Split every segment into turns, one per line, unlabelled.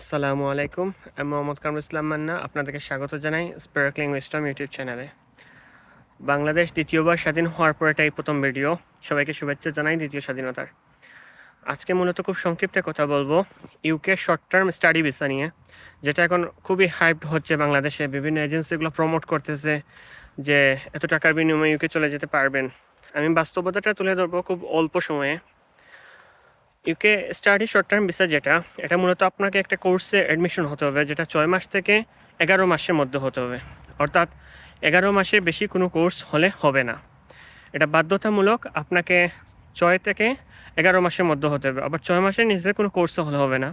আসসালামু আলাইকুম, আমি মোহাম্মদ কামরুল ইসলাম মান্না, আপনাদেরকে স্বাগত জানাই স্পার্কলিং ওয়েস্টার্ন ইউটিউব চ্যানেলে বাংলাদেশ দ্বিতীয়বার স্বাধীন হওয়ার পর এটাই প্রথম ভিডিও সবাইকে শুভেচ্ছা জানাই দ্বিতীয় স্বাধীনতার। আজকে মূলত খুব সংক্ষিপ্ত কথা বলব UK short term study visa নিয়ে, যেটা এখন খুবই হাইপড হচ্ছে বাংলাদেশে। বিভিন্ন এজেন্সিগুলো প্রমোট করতেছে যে এত টাকার বিনিময়ে ইউকে চলে যেতে পারবেন। আমি বাস্তবতাটা তুলে ধরবো খুব অল্প সময়ে। UK study short term visa যেটা, এটা মূলত আপনাকে একটা কোর্সে অ্যাডমিশন হতে হবে, যেটা ছয় মাস থেকে এগারো মাসের মধ্যে হতে হবে। অর্থাৎ এগারো মাসের বেশি কোনো কোর্স হলে হবে না। এটা বাধ্যতামূলক আপনাকে ছয় থেকে এগারো মাসের মধ্যে হতে হবে। আবার ছয় মাসের নিচে কোনো কোর্স হলে হবে না।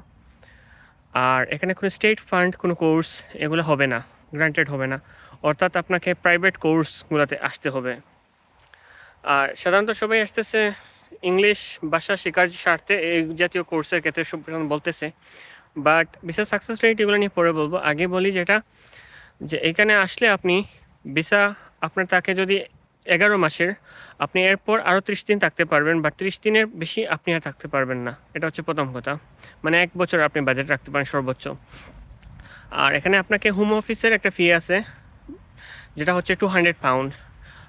আর এখানে কোনো স্টেট ফান্ড কোনো কোর্স এগুলো হবে না গ্রান্টেড হবে না। অর্থাৎ আপনাকে প্রাইভেট কোর্সগুলোতে আসতে হবে। আর সাধারণত সবাই আসতেছে ইংলিশ ভাষা শেখার স্বার্থে এই জাতীয় কোর্সের ক্ষেত্রে সব বলতেছে। বাট বিশেষ সাকসেস রেট এগুলো নিয়ে পরে বলব। আগে বলি যেটা, যে এখানে আসলে আপনি ভিসা আপনার তাকে যদি এগারো মাসের, আপনি এরপর আরও ত্রিশ দিন থাকতে পারবেন বা ত্রিশ দিনের বেশি আপনি আর থাকতে পারবেন না। এটা হচ্ছে প্রথম কথা। মানে এক বছর আপনি বাজেট রাখতে পারেন সর্বোচ্চ। আর এখানে আপনাকে হোম অফিসের একটা ফি আছে, যেটা হচ্ছে টু হান্ড্রেড পাউন্ড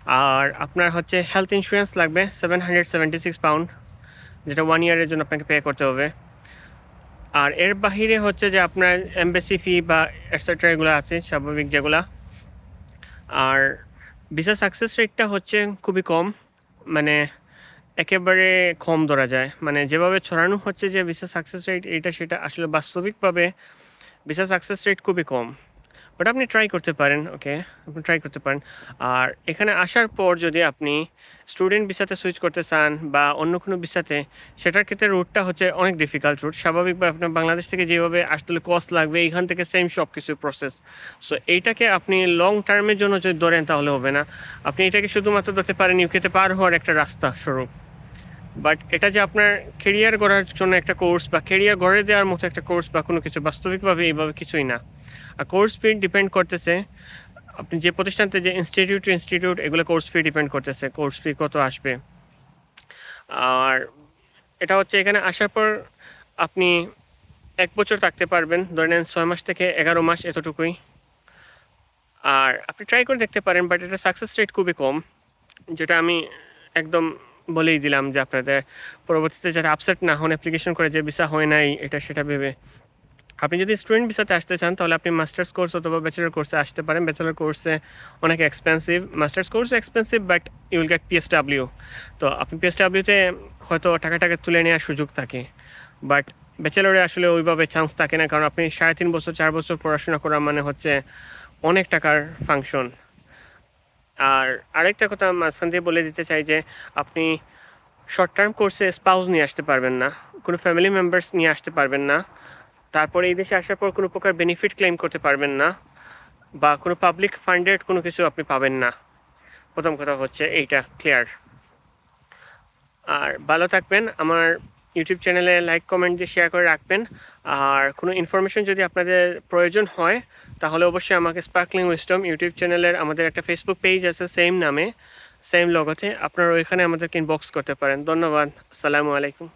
আর আপনার হচ্ছে হেলথ ইন্স্যুরেন্স লাগবে seven hundred seventy six pound যেটা ওয়ান ইয়ারের জন্য আপনাকে পে করতে হবে। আর এর বাহিরে হচ্ছে যে আপনার এমবেসি ফি বা এটসেট্রা এগুলো আছে, স্বাভাবিক যেগুলা। আর ভিসা সাকসেস রেটটা হচ্ছে খুবই কম মানে একেবারে কম ধরা যায়। মানে যেভাবে ছড়ানো হচ্ছে যে ভিসা সাকসেস রেট এইটা সেটা আসলে বাস্তবিকভাবে ভিসা সাকসেস রেট খুবই কম। বাট আপনি ট্রাই করতে পারেন ওকে আপনি ট্রাই করতে পারেন। আর এখানে আসার পর যদি আপনি স্টুডেন্ট ভিসাতে সুইচ করতে চান বা অন্য কোনো ভিসাতে, সেটার ক্ষেত্রে রুটটা হচ্ছে অনেক ডিফিকাল্ট রুট স্বাভাবিকভাবে আপনার বাংলাদেশ থেকে যেভাবে আসতে হলে কস্ট লাগবে এইখান থেকে সেম সব কিছু প্রসেস সো এইটাকে আপনি লং টার্মের জন্য যদি ধরেন, তাহলে হবে না। আপনি এটাকে শুধুমাত্র ধরতে পারেন ইউকেতে পার হওয়ার একটা রাস্তা, স্বরূপ। বাট এটা যে আপনার কেরিয়ার গড়ার জন্য একটা কোর্স বা কেরিয়ার গড়ে দেওয়ার মতো একটা কোর্স বা কোনো কিছু, বাস্তবিকভাবে এইভাবে কিছুই না। আর কোর্স ফি ডিপেন্ড করতেছে, আপনি যে প্রতিষ্ঠানতে যে ইনস্টিটিউট টু ইনস্টিটিউট এগুলো কোর্স ফি ডিপেন্ড করতেছে কোর্স ফি কত আসবে। আর এটা হচ্ছে এখানে আসার পর আপনি এক বছর থাকতে পারবেন, ধরে নেন ছয় মাস থেকে এগারো মাস এতটুকুই। আর আপনি ট্রাই করে দেখতে পারেন বাট এটা সাকসেস রেট খুবই কম, যেটা আমি একদম বলেই দিলাম যে আপনাদের পরবর্তীতে যারা আপসেট না হন অ্যাপ্লিকেশন করে যে ভিসা হয় নাই, এটা সেটা ভেবে। আপনি যদি স্টুডেন্ট ভিসাতে আসতে চান, তাহলে আপনি মাস্টার্স কোর্স অথবা ব্যাচেলার কোর্সে আসতে পারেন। ব্যাচেলার কোর্সে অনেক expensive masters course expensive but you will get PSW তো আপনি পিএসডাব্লিউতে হয়তো টাকা টাকা তুলে নেওয়ার সুযোগ থাকে। বাট ব্যাচেলরে আসলে ওইভাবে চান্স থাকে না, কারণ আপনি সাড়ে তিন বছর, চার বছর পড়াশোনা করা মানে হচ্ছে অনেক টাকার ফাংশন আর আরেকটা কথা মাঝখান দিয়ে বলে দিতে চাই যে, আপনি শর্ট টার্ম কোর্সে স্পাউস নিয়ে আসতে পারবেন না, কোনো ফ্যামিলি মেম্বার্স নিয়ে আসতে পারবেন না, তারপরে এই দেশে আসার পর কোনো প্রকার বেনিফিট ক্লেম করতে পারবেন না, বা কোনো পাবলিক ফান্ডেড কোনো কিছু আপনি পাবেন না। প্রথম কথা হচ্ছে এইটা ক্লিয়ার আর ভালো থাকবেন। আমার ইউটিউব চ্যানেলে লাইক কমেন্ট দিয়ে শেয়ার করে রাখবেন। আর কোনো ইনফরমেশন যদি আপনাদের প্রয়োজন হয়, তাহলে অবশ্যই আমাকে স্পার্কলিং উইস্টম ইউটিউব চ্যানেলের আমাদের একটা ফেসবুক পেজ আছে সেম নামে সেম লগতে আপনারা ওইখানে আমাদেরকে ইনবক্স করতে পারেন। ধন্যবাদ। আসসালামু আলাইকুম।